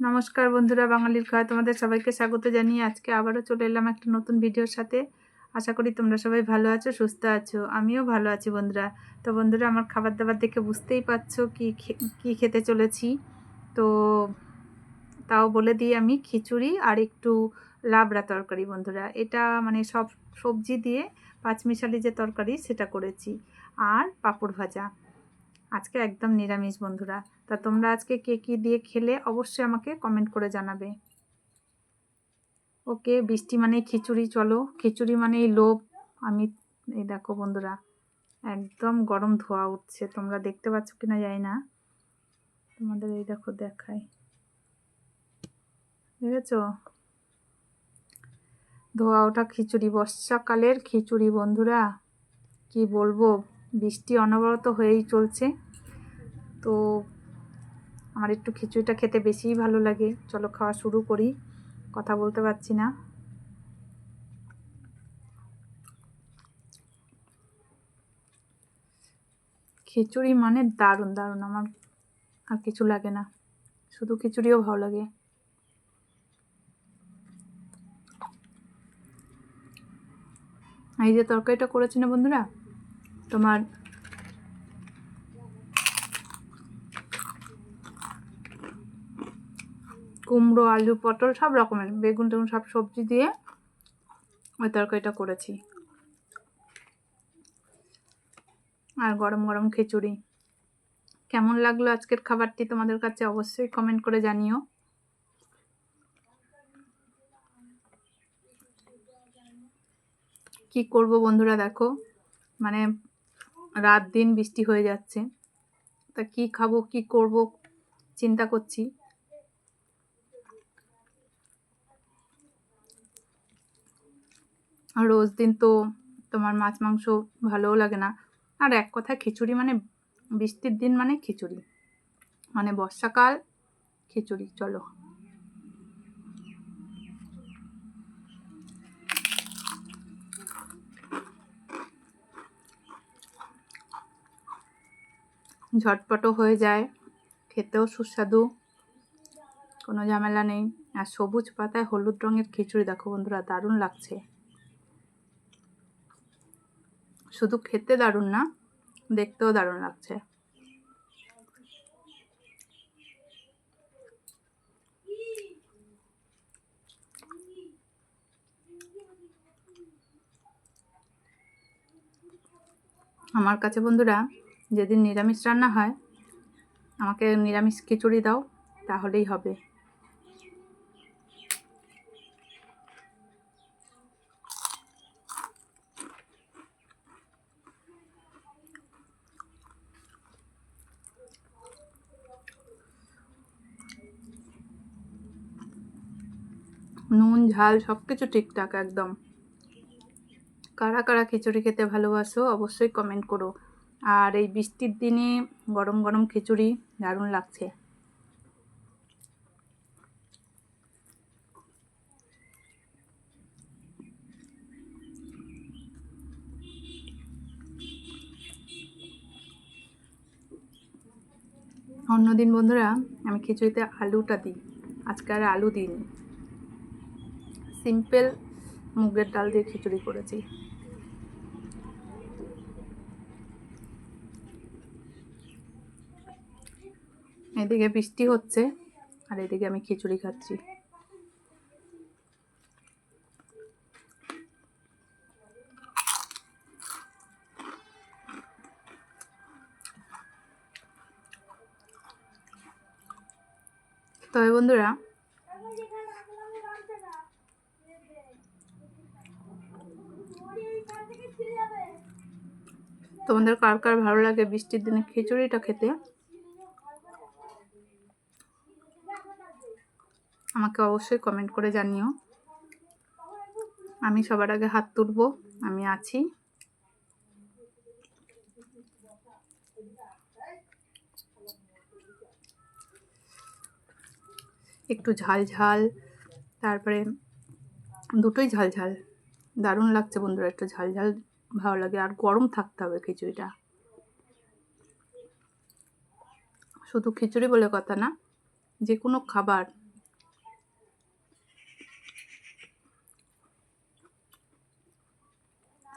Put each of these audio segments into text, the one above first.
নমস্কার বন্ধুরা, বাঙালির খাওয়া তোমাদের সবাইকে স্বাগত জানিয়ে আজকে আবারও চলে এলাম একটা নতুন ভিডিওর সাথে। আশা করি তোমরা সবাই ভালো আছো, সুস্থ আছো, আমিও ভালো আছি বন্ধুরা। তো বন্ধুরা, আমার খাবার দাবার দেখে বুঝতেই পারছ কি কী খেতে চলেছি। তো তাও বলে দিই আমি খিচুড়ি আর একটু লাবড়া তরকারি বন্ধুরা। এটা মানে সব সবজি দিয়ে পাঁচমিশালি যে তরকারি সেটা করেছি। আর পাঁপড় ভাজা। আজকে একদম নিরামিষ বন্ধুরা। তা তোমরা আজকে কে কী দিয়ে খেলে অবশ্যই আমাকে কমেন্ট করে জানাবে। ওকে, বৃষ্টি মানে খিচুড়ি, চলো। খিচুড়ি মানেই লোভ। আমি, এই দেখো বন্ধুরা, একদম গরম ধোয়া উঠছে। তোমরা দেখতে পাচ্ছ কিনা যাই না। তোমাদের এই দেখো দেখাই। বুঝেছ ধোয়া ওঠা খিচুড়ি, বর্ষাকালের খিচুড়ি বন্ধুরা। কি বলব? বৃষ্টি অনবরত হয়েই চলছে। তো আমার একটু খিচুড়িটা খেতে বেশিই ভালো লাগে। চলো খাওয়া শুরু করি। কথা বলতে পারছি না। খিচুড়ি মানে দারুণ দারুণ। আমার আর কিছু লাগে না। শুধু খিচুড়িও ভালো লাগে। এই যে তরকারিটা করেছি না বন্ধুরা? তোমার কুমড়ো, আলু, পটল সব রকমের। বেগুন, টেগুন সব সবজি দিয়ে ওই তরকারিটা করেছি। আর গরম গরম খিচুড়ি। কেমন লাগল আজকের খাবারটি তোমাদের কাছে অবশ্যই কমেন্ট করে জানিও। কি করব বন্ধুরা দেখো মানে রাত দিন বৃষ্টি হয়ে যাচ্ছে। তা কি খাব, কি করব, চিন্তা করছি। রোজ দিন তো তোমার মাছ, মাংস ভালোও লাগে না। আর এক কথা, খিচুড়ি মানে বৃষ্টির দিন মানে খিচুড়ি। মানে বর্ষাকাল, খিচুড়ি, চলো। ঝটপটও হয়ে যায়, খেতেও সুস্বাদু, কোনো ঝামেলা নেই। আর সবুজ পাতায় হলুদ রঙের খিচুড়ি দেখো বন্ধুরা, দারুণ লাগছে। শুধু খেতে দারুণ না, দেখতেও দারুণ লাগছে। আমার কাছে বন্ধুরা, যেদিন নিরামিষ রান্না হয়, আমাকে নিরামিষ খিচুড়ি দাও, তাহলেই হবে। নুন, ঝাল সব কিছু ঠিকঠাক একদম। কারা কারা খিচুড়ি খেতে ভালোবাসো অবশ্যই কমেন্ট করো। আর এই বৃষ্টির দিনে গরম গরম খিচুড়ি দারুণ লাগছে। অন্যদিন বন্ধুরা, আমি খিচুড়িতে আলুটা দিই। আজকে আর আলু দিইনি। সিম্পল মুগের ডাল দিয়ে খিচুড়ি করেছি। এদিকে বৃষ্টি হচ্ছে, আর এদিকে আমি খিচুড়ি খাচ্ছি। তবে বন্ধুরা তোমাদের কার কার ভালো লাগে বৃষ্টির দিনে খিচুড়িটা খেতে? আমাকে অবশ্যই কমেন্ট করে জানিও। আমি সবার আগে হাত তুলব, আমি আছি। একটু ঝাল ঝাল, তারপরে দুটোই ঝাল ঝাল। দারুণ লাগছে বন্ধুরা, একটু ঝাল ঝাল ভালো লাগে আর গরম থাকতে হবে খিচুড়িটা। শুধু খিচুড়ি বলে কথা না যে কোনো খাবার।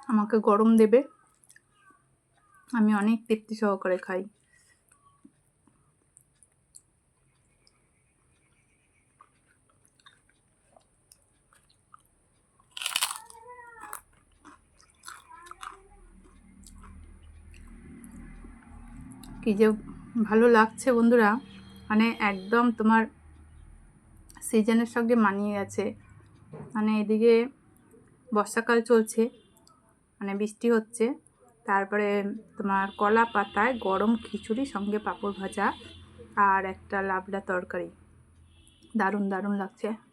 আমাকে গরম দেবে, আমি অনেক তৃপ্তি সহকারে খাই। কি যে ভালো লাগছে বন্ধুরা। মানে একদম তোমার সিজনের সঙ্গে মানিয়ে গেছে। মানে এদিকে বর্ষাকাল চলছে মানে বৃষ্টি হচ্ছে। তারপরে তোমার কলা পাতায় গরম খিচুড়ি, সঙ্গে পাঁপড় ভাজা আর একটা লাবড়া তরকারি। দারুণ দারুণ লাগছে।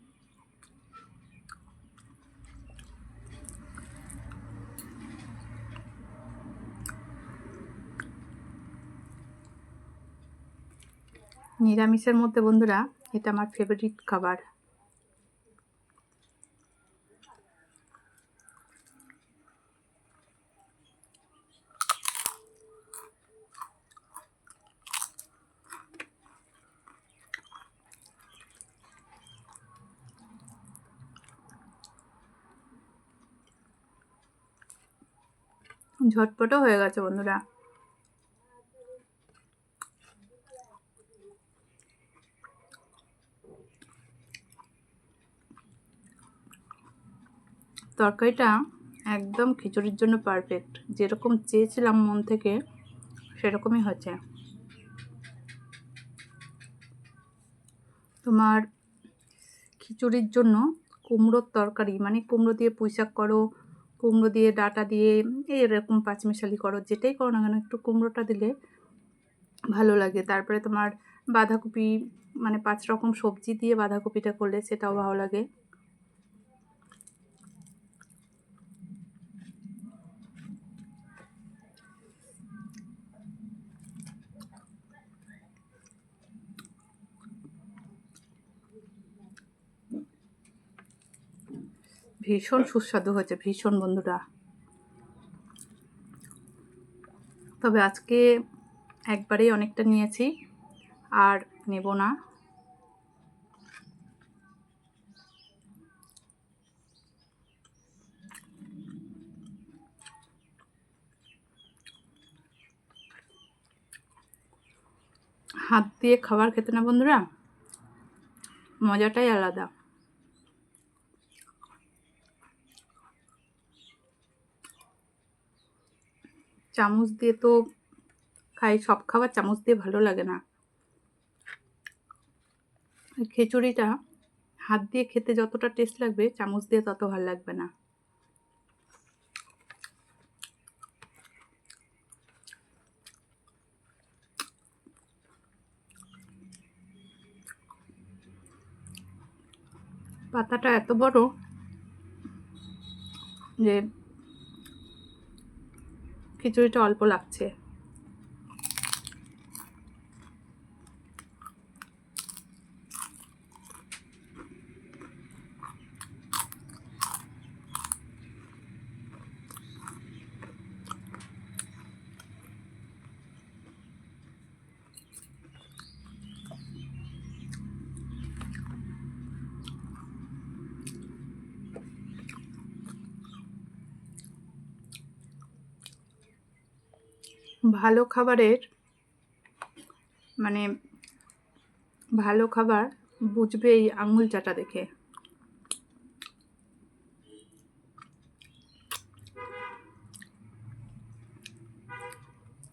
নিরামিষের মধ্যে বন্ধুরা এটা আমার ফেভারিট খাবার। ঝটপটও হয়ে গেছে বন্ধুরা। তরকারিটা একদম খিচুড়ির জন্য পারফেক্ট যেরকম চেয়েছিলাম মন থেকে, সেরকমই হয়েছে। তোমার খিচুড়ির জন্য কুমড়োর তরকারি মানে কুমড়ো দিয়ে পুঁইশাক করো, কুমড়ো দিয়ে ডাটা দিয়ে, এরকম পাঁচমিশালি করো, যেটাই করো না কেন, একটু কুমড়োটা দিলে ভালো লাগে। তারপরে তোমার বাঁধাকপি মানে পাঁচ রকম সবজি দিয়ে বাঁধাকপিটা করলে সেটাও ভালো লাগে। ভীষণ সুস্বাদু হয়েছে ভীষণ বন্ধুরা। তবে আজকে একবারেই অনেকটা নিয়েছি আর নেব না। হাত দিয়ে খাবার খেতে না বন্ধুরা? মজাটাই আলাদা। চামচ দিয়ে তো খাই, সব খাবার চামচ দিয়ে ভালো লাগে না। খিচুড়িটা হাত দিয়ে খেতে যতটা টেস্ট লাগবে, চামচ দিয়ে তত ভালো লাগবে না। পাতাটা এত বড় যে খিচুড়িটা অল্প লাগছে। ভালো খাবারের মানে ভালো খাবার বুঝবে এই আঙুল চাটা দেখে।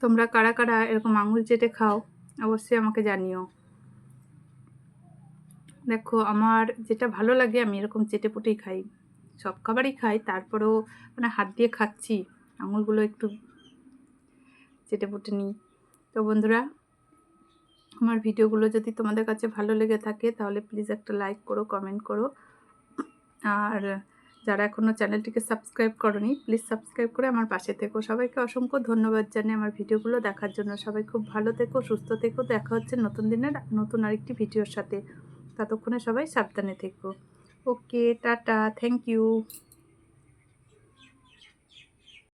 তোমরা কারা কারা এরকম আঙুল চেটে খাও, অবশ্যই আমাকে জানিও। দেখো, আমার যেটা ভালো লাগে আমি এরকম চেটে পুটেই খাই। সব খাবারই খাই, তারপরেও মানে হাত দিয়ে খাচ্ছি, আঙুলগুলো একটু চেটে পুটে নিই তো বন্ধুরা, আমার ভিডিওগুলো যদি তোমাদের কাছে ভালো লেগে থাকে, তাহলে প্লিজ একটা লাইক করো কমেন্ট করো। আর যারা এখনও চ্যানেলটিকে সাবস্ক্রাইব করনি প্লিজ সাবস্ক্রাইব করে আমার পাশে থেকো। সবাইকে অসংখ্য ধন্যবাদ জানিয়ে আমার ভিডিওগুলো দেখার জন্য। সবাই খুব ভালো থেকো, সুস্থ থেকো। দেখা হচ্ছে নতুন দিনের নতুন আরেকটি ভিডিওর সাথে। ততক্ষণে সবাই সাবধানে থেকো। ওকে টাটা থ্যাংক ইউ